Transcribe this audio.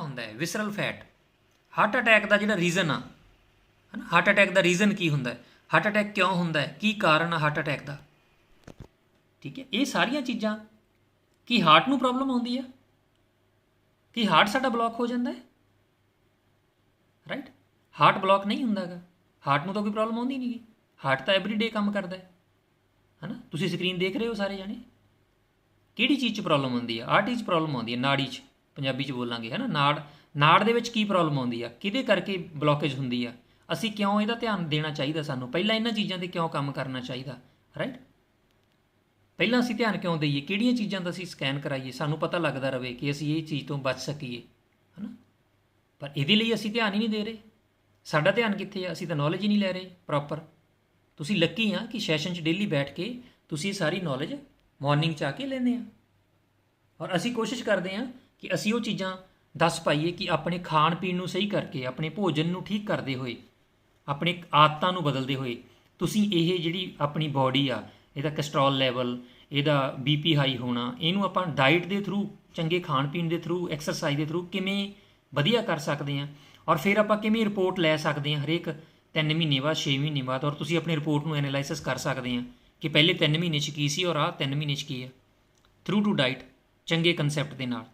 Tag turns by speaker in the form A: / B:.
A: ਹੁੰਦਾ ਹੈ visceral fat heart attack ਦਾ ਜਿਹੜਾ ਰੀਜ਼ਨ ਆ, ਹਨਾ? ਹਾਰਟ ਅਟੈਕ ਦਾ ਰੀਜ਼ਨ ਕੀ ਹੁੰਦਾ ਹੈ? ਹਾਰਟ ਅਟੈਕ ਕਿਉਂ ਹੁੰਦਾ ਹੈ? ਕੀ ਕਾਰਨ ਆ ਹਾਰਟ ਅਟੈਕ ਦਾ? ਠੀਕ ਹੈ, ਇਹ ਸਾਰੀਆਂ ਚੀਜ਼ਾਂ, ਕੀ ਹਾਰਟ ਨੂੰ ਪ੍ਰੋਬਲਮ ਆਉਂਦੀ ਆ? ਕੀ ਹਾਰਟ ਸਾਡਾ ਬਲੌਕ ਹੋ ਜਾਂਦਾ ਹੈ? ਰਾਈਟ ਹਾਰਟ ਬਲੌਕ ਨਹੀਂ ਹੁੰਦਾਗਾ ਹਾਰਟ ਨੂੰ ਤਾਂ ਕੋਈ ਪ੍ਰੋਬਲਮ ਆਉਂਦੀ ਨਹੀਂਗੀ ਹਾਰਟ ਤਾਂ ਐਵਰੀਡੇ ਕੰਮ ਕਰਦਾ ਹੈ। ਹਨਾ? ਤੁਸੀਂ ਸਕਰੀਨ ਦੇਖ ਰਹੇ ਹੋ ਸਾਰੇ ਜਾਣੇ? ਕਿਹੜੀ ਚੀਜ਼ 'ਚ ਪ੍ਰੋਬਲਮ ਆਉਂਦੀ ਆ? ਆਰਟਰੀ 'ਚ ਪ੍ਰੋਬਲਮ ਆਉਂਦੀ ਹੈ ਨਾੜੀ 'ਚ। ਪੰਜਾਬੀ 'ਚ ਬੋਲਾਂਗੇ, ਹਨਾ? ਨਾੜ ਨਾੜ ਦੇ ਵਿੱਚ ਕੀ ਪ੍ਰੋਬਲਮ ਆਉਂਦੀ ਆ? ਕਿਹਦੇ ਕਰਕੇ ਬਲੌਕੇਜ ਹੁੰਦੀ ਆ? ਅਸੀਂ ਕਿਉਂ ਇਹਦਾ ਧਿਆਨ ਦੇਣਾ ਚਾਹੀਦਾ ਸਾਨੂੰ? ਪਹਿਲਾਂ ਇਹਨਾਂ ਚੀਜ਼ਾਂ ਤੇ ਕਿਉਂ ਕੰਮ ਕਰਨਾ ਚਾਹੀਦਾ? ਰਾਈਟ ਪਹਿਲਾਂ ਅਸੀਂ ਧਿਆਨ ਕਿਉਂ ਦਈਏ? ਕਿਹੜੀਆਂ ਚੀਜ਼ਾਂ ਦਾ ਅਸੀਂ ਸਕੈਨ ਕਰਾਈਏ? ਸਾਨੂੰ ਪਤਾ ਲੱਗਦਾ ਰਵੇ ਕਿ ਅਸੀਂ ਇਹ ਚੀਜ਼ ਤੋਂ ਬਚ ਸਕੀਏ, ਹਨਾ? ਪਰ ਇਹਦੇ ਲਈ ਅਸੀਂ ਧਿਆਨ ਹੀ ਨਹੀਂ ਦੇ ਰਹੇ। ਸਾਡਾ ਧਿਆਨ ਕਿੱਥੇ ਆ? ਅਸੀਂ ਤਾਂ ਨੌਲੇਜ ਹੀ ਨਹੀਂ ਲੈ ਰਹੇ ਪ੍ਰੋਪਰ ਤੁਸੀਂ ਲੱਕੀ ਆ ਕਿ ਸੈਸ਼ਨ 'ਚ ਡੇਲੀ ਬੈਠ ਕੇ ਤੁਸੀਂ ਇਹ ਸਾਰੀ ਨੌਲੇਜ ਮਾਰਨਿੰਗ 'ਚ ਆ ਕੇ ਲੈਂਦੇ ਆ। ਔਰ ਅਸੀਂ ਕੋਸ਼ਿਸ਼ ਕਰਦੇ ਆ ਕਿ ਅਸੀਂ ਉਹ ਚੀਜ਼ਾਂ ਦੱਸ ਪਾਈਏ ਕਿ ਆਪਣੇ ਖਾਣ ਪੀਣ ਨੂੰ ਸਹੀ ਕਰਕੇ, ਆਪਣੇ ਭੋਜਨ ਨੂੰ ਠੀਕ ਕਰਦੇ ਹੋਏ, ਆਪਣੇ ਆਦਤਾਂ ਨੂੰ ਬਦਲਦੇ ਹੋਏ ਤੁਸੀਂ ਇਹ ਜਿਹੜੀ ਆਪਣੀ ਬਾਡੀ ਆ, ਇਹਦਾ ਕੋਲੇਸਟ੍ਰੋਲ ਲੈਵਲ ਇਹਦਾ ਬੀਪੀ ਹਾਈ ਹੋਣਾ, ਇਹਨੂੰ ਆਪਾਂ ਡਾਈਟ ਦੇ ਥਰੂ ਚੰਗੇ ਖਾਣ ਪੀਣ ਦੇ ਥਰੂ ਐਕਸਰਸਾਈਜ਼ ਦੇ ਥਰੂ ਕਿਵੇਂ ਵਧੀਆ ਕਰ ਸਕਦੇ ਆ ਔਰ ਫਿਰ ਆਪਾਂ ਕਿਵੇਂ ਰਿਪੋਰਟ ਲੈ ਸਕਦੇ ਆ ਹਰੇਕ 3 ਮਹੀਨੇ ਬਾਅਦ 6 ਮਹੀਨੇ ਬਾਅਦ ਔਰ ਤੁਸੀਂ ਆਪਣੀ ਰਿਪੋਰਟ ਨੂੰ ਐਨਾਲਾਈਸਿਸ ਕਰ ਸਕਦੇ ਆ ਕਿ ਪਹਿਲੇ 3 ਮਹੀਨੇ 'ਚ ਕੀ ਸੀ ਔਰ ਆਹ 3 ਮਹੀਨੇ 'ਚ ਕੀ ਹੈ। ਥਰੂ ਟੂ ਡਾਈਟ ਚੰਗੇ ਕਨਸੈਪਟ ਦੇ ਨਾਲ।